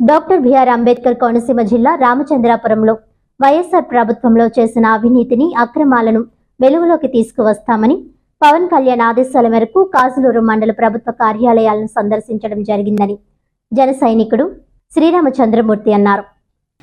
Doctor BR Ambedkar Konaseema జిల్లా రామచంద్రాపురంలో వైఎస్ఆర్ ప్రభుత్వంలో చేసిన అవినీతిని అక్రమాలను వెలుగులోకి తీసుకువస్తామని పవన్ కళ్యాణ్ ఆదేశాల మేరకు కాజులూరు మండల ప్రభుత్వ కార్యాలయాలను సందర్శించడం జరిగిందని జన సైనికుడు శ్రీరామచంద్రమూర్తి అన్నారు.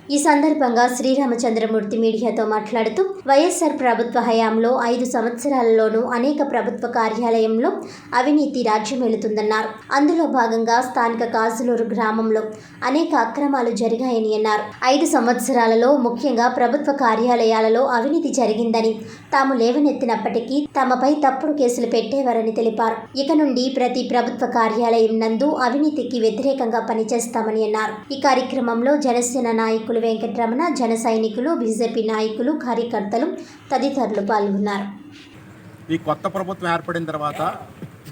ఈ సందర్భంగా శ్రీరామచంద్రమూర్తి మీడియాతో మాట్లాడుతూ వైఎస్ఆర్ ప్రభుత్వ హయాంలో ఐదు సంవత్సరాలలోనూ అనేక ప్రభుత్వ కార్యాలయంలో అవినీతి రాజ్యమేలుతుందన్నారు అందులో భాగంగా స్థానిక కాసులూరు గ్రామంలో అనేక అక్రమాలు జరిగాయని అన్నారు. ఐదు సంవత్సరాలలో ముఖ్యంగా ప్రభుత్వ కార్యాలయాలలో అవినీతి జరిగిందని తాము లేవనెత్తినప్పటికీ తమపై తప్పుడు కేసులు పెట్టేవారని తెలిపారు. ఇక నుండి ప్రతి ప్రభుత్వ కార్యాలయం నందు అవినీతికి వ్యతిరేకంగా పనిచేస్తామని అన్నారు. ఈ కార్యక్రమంలో జనసేన నాయకులు వెంకటరమణ జన సైనికులు బీజేపీ నాయకులు కార్యకర్తలు తదితరులు పాల్గొన్నారు. ఈ కొత్త ప్రభుత్వం ఏర్పడిన తర్వాత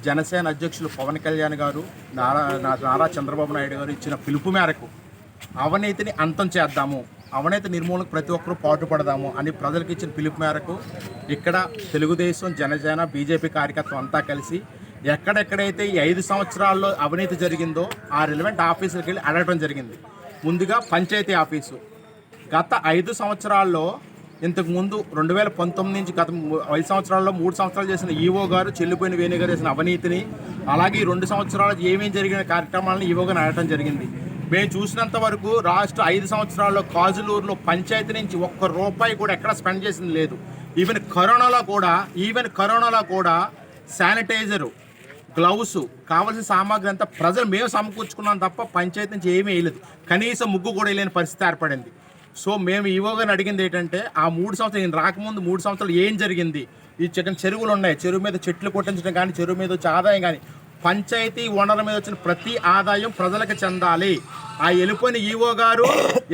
జనసేన అధ్యక్షులు పవన్ కళ్యాణ్ గారు నారా నారా చంద్రబాబు నాయుడు గారు ఇచ్చిన పిలుపు మేరకు అవినీతిని అంతం చేద్దాము అవినీతి నిర్మూలనకు ప్రతి ఒక్కరూ పాటుపడదాము అని ప్రజలకు ఇచ్చిన పిలుపు మేరకు ఇక్కడ తెలుగుదేశం జనసేన బీజేపీ కార్యకర్తలు అంతా కలిసి ఎక్కడెక్కడైతే ఈ ఐదు సంవత్సరాల్లో అవినీతి జరిగిందో ఆ రిలవెంట్ ఆఫీసులకు వెళ్ళి అడగడం జరిగింది. ముందుగా పంచాయతీ ఆఫీసు. గత ఐదు సంవత్సరాల్లో ఇంతకుముందు రెండు వేల పంతొమ్మిది నుంచి గత ఐదు సంవత్సరాల్లో మూడు సంవత్సరాలు చేసిన ఈవో గారు చెల్లిపోయిన వేణు గారు చేసిన అవినీతిని అలాగే ఈ రెండు సంవత్సరాలు ఏమేమి జరిగిన కార్యక్రమాలను ఈవో గారు అడగడం జరిగింది. మేము చూసినంత వరకు రాష్ట్ర ఐదు సంవత్సరాల్లో కాజులూరులో పంచాయతీ నుంచి ఒక్క రూపాయి కూడా ఎక్కడ స్పెండ్ చేసింది లేదు. ఈవెన్ కరోనాలో కూడా ఈవెన్ కరోనాలో కూడా శానిటైజరు గ్లౌస్ కావాల్సిన సామాగ్రి అంతా ప్రజలు మేము సమకూర్చుకున్నాం తప్ప పంచాయతీ నుంచి ఏమీ వేయలేదు. కనీసం ముగ్గు కూడా వేయలేని పరిస్థితి ఏర్పడింది. సో మేము ఈవో అడిగింది ఏంటంటే ఆ మూడు సంవత్సరాలు నేను రాకముందు మూడు సంవత్సరాలు ఏం జరిగింది? ఈ చికెన్ చెరువులు ఉన్నాయి. చెరువు మీద చెట్లు కొట్టించడం కానీ చెరువు మీద వచ్చే ఆదాయం కానీ పంచాయతీ వనరుల మీద వచ్చిన ప్రతి ఆదాయం ప్రజలకు చెందాలి. ఆ వెళ్ళిపోయిన ఈవో గారు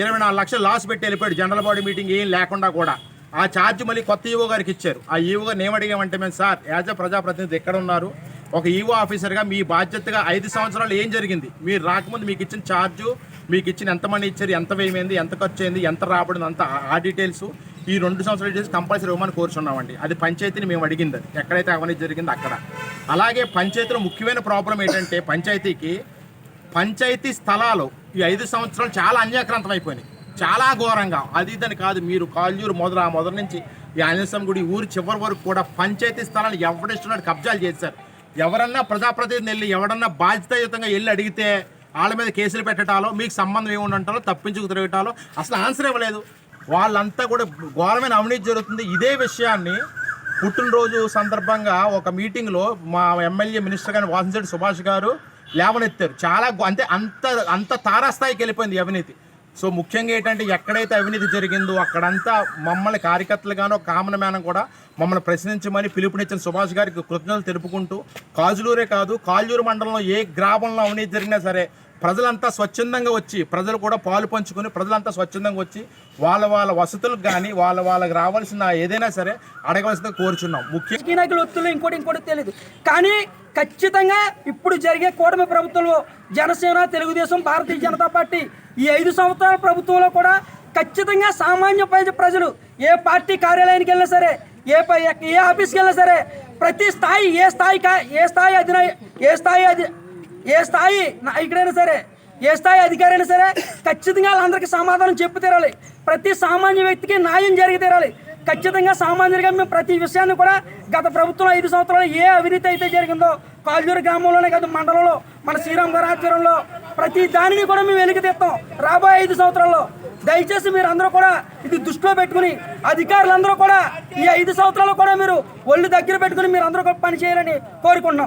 ఇరవై నాలుగు లక్షలు లాస్ పెట్టి వెళ్ళిపోయాడు. జనరల్ బాడీ మీటింగ్ ఏం లేకుండా కూడా. ఆ ఛార్జ్ మళ్ళీ కొత్త ఈవో గారికి ఇచ్చారు. ఆ ఈవో గారిని ఏమడిగామంటే మేము సార్ యాజ్ అ ప్రజాప్రతినిధి ఎక్కడ ఉన్నారు? ఒక ఈవో ఆఫీసర్గా మీ బాధ్యతగా ఐదు సంవత్సరాలు ఏం జరిగింది? మీరు రాకముందు మీకు ఇచ్చిన ఛార్జు మీకు ఇచ్చిన ఎంత మనీ ఇచ్చారు ఎంత వేయమైంది ఎంత ఖర్చు అయింది ఎంత రాబడింది అంత ఆ- డీటెయిల్స్ ఈ రెండు సంవత్సరాల డీటెయిల్స్ కంపల్సరీ ఇవ్వమని కోరుచున్నామండి. అది పంచాయతీని మేము అడిగింది అది. ఎక్కడైతే అవినీతి జరిగిందో అక్కడ. అలాగే పంచాయతీలో ముఖ్యమైన ప్రాబ్లం ఏంటంటే పంచాయతీకి పంచాయతీ స్థలాలు ఈ ఐదు సంవత్సరాలు చాలా అన్యాక్రాంతం అయిపోయినాయి. చాలా ఘోరంగా. అది ఇదని కాదు మీరు కాళ్ళూరు మొదలు ఆ మొదలు నుంచి ఈ ఆంజనేయం గుడి ఊరి చివరి వరకు కూడా పంచాయతీ స్థలాలు ఎవరిస్తున్నాడు కబ్జాలు చేశారు. ఎవరన్నా ప్రజాప్రతినిధి వెళ్ళి ఎవరన్నా బాధ్యతాయుతంగా వెళ్ళి అడిగితే వాళ్ళ మీద కేసులు పెట్టడాలో మీకు సంబంధం ఏముండంటారో తప్పించుకు తిరగటాలో అసలు ఆన్సర్ ఇవ్వలేదు. వాళ్ళంతా కూడా ఘోరమైన అవినీతి జరుగుతుంది. ఇదే విషయాన్ని పుట్టినరోజు సందర్భంగా ఒక మీటింగ్లో మా ఎమ్మెల్యే మినిస్టర్ గారిని వాసంశెట్టి సుభాష్ గారు లేవనెత్తారు. చాలా అంటే అంత అంత తారాస్థాయికి వెళ్ళిపోయింది అవినీతి. సో ముఖ్యంగా ఏంటంటే ఎక్కడైతే అవినీతి జరిగిందో అక్కడంతా మమ్మల్ని కార్యకర్తలుగానో కామన్ మ్యాన్ కూడా మమ్మల్ని ప్రశ్నించమని పిలుపునిచ్చిన సుభాష్ గారికి కృతజ్ఞతలు తెలుపుకుంటూ కాజులూరే కాదు కాజూరు మండలంలో ఏ గ్రామంలో అవినీతి జరిగినా సరే ప్రజలంతా స్వచ్ఛందంగా వచ్చి ప్రజలు కూడా పాలు పంచుకొని ప్రజలంతా స్వచ్ఛందంగా వచ్చి వాళ్ళ వాళ్ళ వసతులకు కానీ వాళ్ళ వాళ్ళకి రావాల్సిన ఏదైనా సరే అడగవలసిందిగా కోరుచున్నాం. ముఖ్యంగా నాయకులు ఇంకోటి ఇంకోటి తెలియదు. కానీ ఖచ్చితంగా ఇప్పుడు జరిగే కూటమి ప్రభుత్వంలో జనసేన తెలుగుదేశం భారతీయ జనతా పార్టీ ఈ ఐదు సంవత్సరాల ప్రభుత్వంలో కూడా ఖచ్చితంగా సామాన్య ప్రజలు ఏ పార్టీ కార్యాలయానికి వెళ్ళినా సరే ఏ ఏ ఆఫీస్కి వెళ్ళినా సరే ప్రతి స్థాయి ఏ స్థాయి ఏ స్థాయి అధినాయ ఏ స్థాయి అధి ఏ స్థాయి నాయకుడైనా సరే ఏ స్థాయి అధికారి అయినా సరే ఖచ్చితంగా వాళ్ళందరికీ సమాధానం చెప్పు తీరాలి. ప్రతి సామాన్య వ్యక్తికి న్యాయం జరిగి తీరాలి. ఖచ్చితంగా సామాన్యుడిగా మేము ప్రతి విషయాన్ని కూడా గత ప్రభుత్వం ఐదు సంవత్సరాలు ఏ అవినీతి అయితే జరిగిందో కాల్జూరు గ్రామంలోనే కాదు మండలంలో మన శ్రీరామ్ గారి ఆధ్వర్యంలో ప్రతి దానిని కూడా మేము వెలికి తీస్తాం. రాబోయే ఐదు సంవత్సరాల్లో దయచేసి మీరు అందరూ కూడా ఇది దృష్టిలో పెట్టుకుని అధికారులందరూ కూడా ఈ ఐదు సంవత్సరాలు కూడా మీరు ఒళ్ళు దగ్గర పెట్టుకుని మీరు అందరూ కూడా పని చేయాలని కోరుకుంటున్నాం.